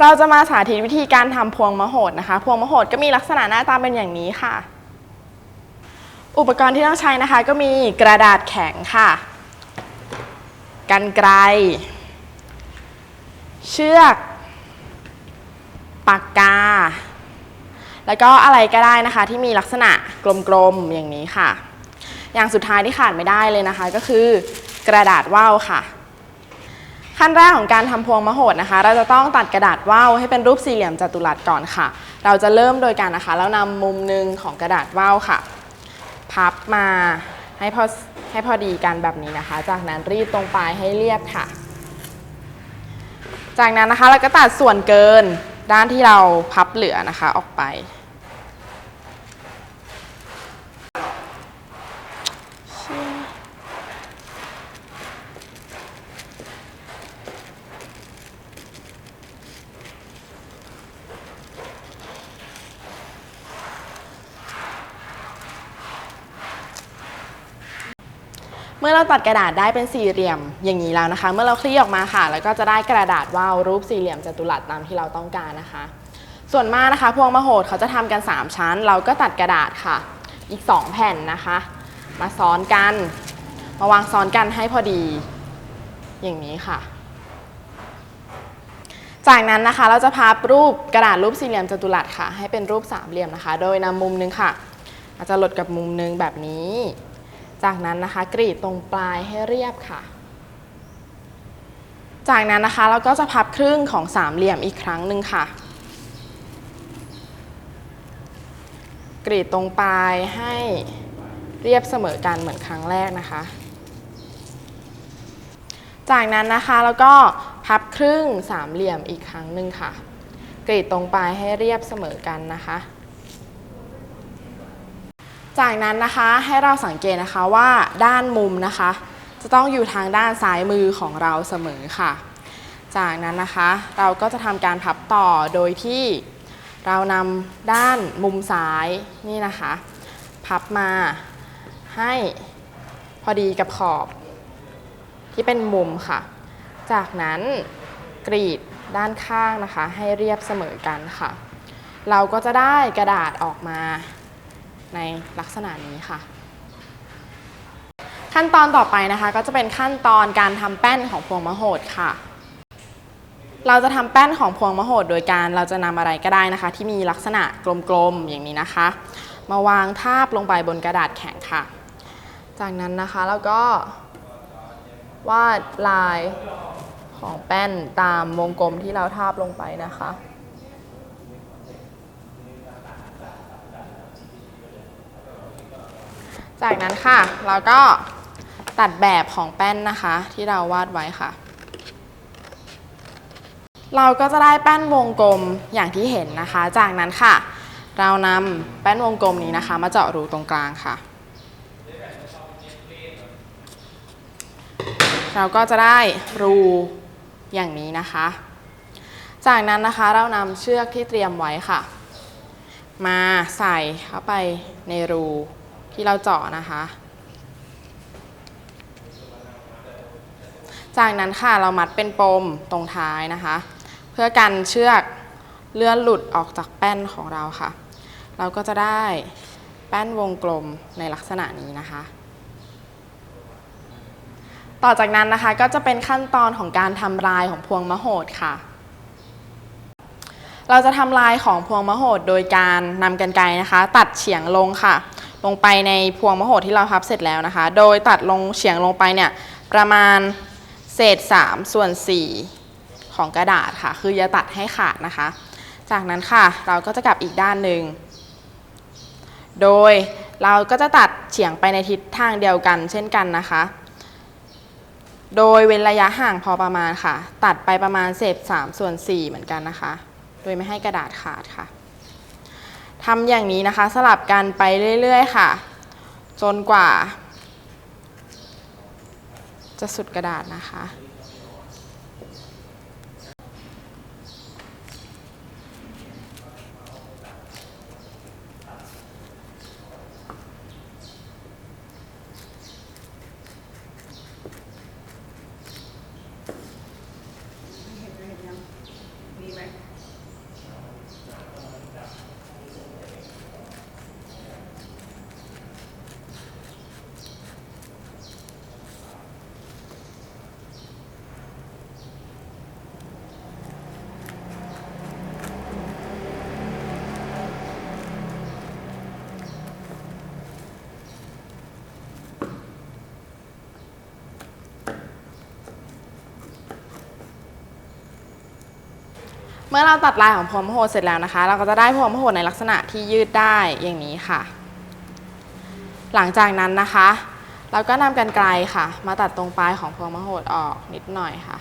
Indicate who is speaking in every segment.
Speaker 1: เราจะมาสาธิตวิธีการทำพวงมโหดนะคะ พวงมโหดก็มีลักษณะหน้าตาเป็นอย่างนี้ค่ะ อุปกรณ์ที่ต้องใช้นะคะ ก็มีกระดาษแข็งค่ะกันไกรเชือก ปากกา แล้วก็อะไรก็ได้นะคะ ที่มีลักษณะกลมๆอย่างนี้ค่ะ อย่างสุดท้ายที่ขาดไม่ได้เลยนะคะ ก็คือกระดาษว่าวค่ะ ขั้นแรกของการทำพวงมโหดนะคะ เราจะต้องตัดกระดาษว่าวให้เป็นรูปสี่เหลี่ยมจัตุรัสก่อนค่ะ เราจะเริ่มโดยการนะคะ แล้วนำมุมหนึ่งของกระดาษว่าวค่ะ พับมาให้พอให้พอดีกันแบบนี้นะคะ จากนั้นรีดตรงปลายให้เรียบค่ะ จากนั้นนะคะเราก็ตัดส่วนเกินด้านที่เราพับเหลือนะคะออกไป เมื่อเราตัดกระดาษได้เป็นสี่เหลี่ยมอย่างนี้แล้วนะคะ เมื่อเราคลี่ออกมาค่ะ แล้วก็จะได้กระดาษว่าวรูปสี่เหลี่ยมจัตุรัสตามที่เราต้องการนะคะ ส่วนมากนะคะพวงมโหดเขาจะทำกัน 3 ชั้น เราก็ตัดกระดาษค่ะ อีก 2 แผ่นนะคะ มาซ้อนกัน มาวางซ้อนกันให้พอดี อย่างนี้ค่ะ จากนั้นนะคะเราจะพับรูปกระดาษรูปสี่เหลี่ยมจัตุรัสค่ะ ให้เป็นรูปสามเหลี่ยมนะคะ โดยนำมุมหนึงค่ะ อาจจะหลดกับมุมหนึงแบบนี้ จากนั้นนะคะกรีดตรงปลายให้เรียบค่ะ จากนั้นนะคะเราก็จะพับครึ่งของสามเหลี่ยมอีกครั้งหนึ่งค่ะ กรีดตรงปลายให้เรียบเสมอกันเหมือนครั้งแรกนะคะ จากนั้นนะคะแล้วก็พับครึ่งสามเหลี่ยมอีกครั้งหนึ่งค่ะ กรีดตรงปลายให้เรียบเสมอกันนะคะ จากนั้นนะคะให้เราสังเกตนะคะว่าด้านมุมนะคะ จะต้องอยู่ทางด้านซ้ายมือของเราเสมอค่ะ จากนั้นนะคะเราก็จะทำการพับต่อโดยที่เรานำด้านมุมซ้ายนี่นะคะ พับมาให้พอดีกับขอบ ที่เป็นมุมค่ะ จากนั้นกรีดด้านข้างนะคะ ให้เรียบเสมอกันค่ะ เราก็จะได้กระดาษออกมา ในลักษณะนี้ค่ะ ขั้นตอนต่อไปนะคะ ก็จะเป็นขั้นตอนการทำแป้นของพวงมโหดค่ะ เราจะทำแป้นของพวงมโหด โดยการเราจะนำอะไรก็ได้นะคะ ที่มีลักษณะกลมๆอย่างนี้นะคะ มาวางทาบลงไปบนกระดาษแข็งค่ะ จากนั้นนะคะแล้วก็วาดลายของแป้นตามวงกลมที่เราทาบลงไปนะคะ จากนั้นค่ะเราก็ตัดแบบของแป้นนะคะที่เราวาดไว้ค่ะ เราก็จะได้แป้นวงกลมอย่างที่เห็นนะคะ จากนั้นค่ะ เรานำแป้นวงกลมนี้นะคะ มาเจาะรูตรงกลางค่ะ เราก็จะได้รูอย่างนี้นะคะ จากนั้นนะคะเรานำเชือกที่เตรียมไว้ค่ะ มาใส่เข้าไปในรู ที่เราเจาะนะคะ จากนั้นค่ะเรามัดเป็นปมตรงท้ายนะคะ เพื่อกันเชือกเลื่อนหลุดออกจากแป้นของเราค่ะ เราก็จะได้แป้นวงกลมในลักษณะนี้นะคะ ต่อจากนั้นนะคะก็จะเป็นขั้นตอนของการทำลายของพวงมโหดค่ะ เราจะทำลายของพวงมโหดโดยการนำกรรไกรนะคะ ตัดเฉียงลงค่ะ ลงไปในพวงมโหดที่เราพับเสร็จแล้วนะคะ โดยตัดลงเฉียงลงไปเนี่ยประมาณเศษ 3 ส่วน 4 ของกระดาษค่ะ คืออย่าตัดให้ขาดนะคะ จากนั้นค่ะเราก็จะกลับอีกด้านหนึ่ง โดยเราก็จะตัดเฉียงไปในทิศทางเดียวกันเช่นกันนะคะ โดยเว้นระยะห่างพอประมาณค่ะ ตัดไปประมาณเศษ3ส่วน4เหมือนกันนะคะ โดยไม่ให้กระดาษขาดค่ะ ทำอย่างนี้นะคะ สลับกันไปเรื่อยๆค่ะ จนกว่า จะสุดกระดาษนะคะ
Speaker 2: มีไหม
Speaker 1: เมื่อเราตัดลายของพวงมโหดเสร็จแล้วนะคะ เราก็จะได้พวงมโหดในลักษณะที่ยืดได้อย่างนี้ค่ะ หลังจากนั้นนะคะ เราก็นำกันไกลค่ะ มาตัดตรงปลายของพวงมโหดออกนิดหน่อยค่ะ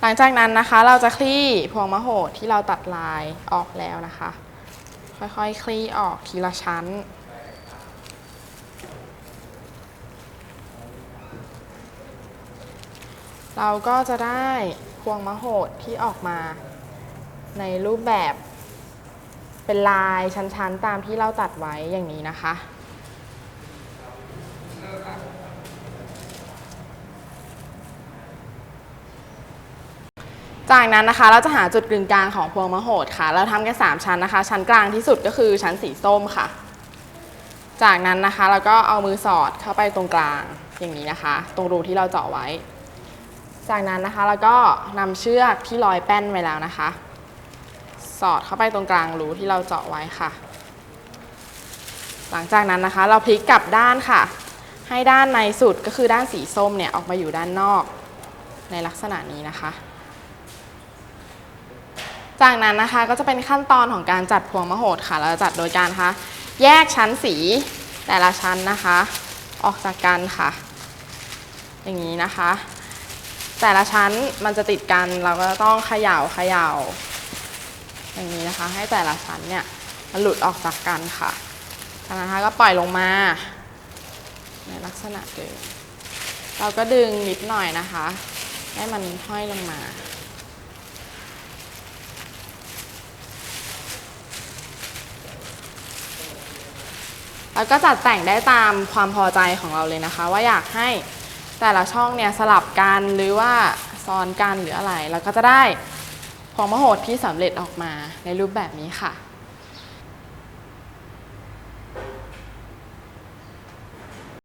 Speaker 1: หลังจากนั้นนะคะ เราจะคลี่พวงมโหดที่เราตัดลายออกแล้วนะคะ ค่อยๆคลี่ออกทีละชั้นเราก็จะได้ พวงมโหดที่ออกมา ในรูปแบบเป็นลายชั้นๆ ตามที่เราตัดไว้อย่างนี้นะคะ จากนั้นนะคะเราจะหาจุดกึ่งกลางของพวงมโหดค่ะ เราทำกัน3ชั้นนะคะ ชั้นกลางที่สุดก็คือชั้นสีส้มค่ะ จากนั้นนะคะเราก็เอามือสอดเข้าไปตรงกลางอย่างนี้นะคะ ตรงรูที่เราเจาะไว้ จากนั้นนะคะเราก็นำเชือกที่ร้อยแป้นไว้แล้วนะคะ สอดเข้าไปตรงกลางรูที่เราเจาะไว้ค่ะ หลังจากนั้นนะคะ เราพลิกกลับด้านค่ะ ให้ด้านในสุดก็คือด้านสีส้มเนี่ยออกมาอยู่ด้านนอกในลักษณะนี้นะคะ จากนั้นนะคะก็จะเป็นขั้นตอนของการจัดพวงมโหดค่ะ เราจะจัดโดยการคะแยกชั้นสีแต่ละชั้นนะคะ ออกจากกันค่ะ อย่างนี้นะคะ แต่ละชั้นมันจะติดกันเราก็ต้องเขย่าเขย่าอย่างนี้นะคะ ให้แต่ละชั้นเนี่ยมันหลุดออกจากกันค่ะจากนั้นนะคะก็ปล่อยลงมา ในลักษณะเดิมเราก็ดึงนิดหน่อยนะคะ ให้มันห้อยลงมาแล้วก็จัดแต่งได้ตามความพอใจของเราเลยนะคะ ว่าอยากให้ แต่ละช่องเนี่ยสลับกันหรือว่าซ้อนกันหรืออะไร เราก็จะได้พองมโหดที่สำเร็จออกมาในรูปแบบนี้ค่ะ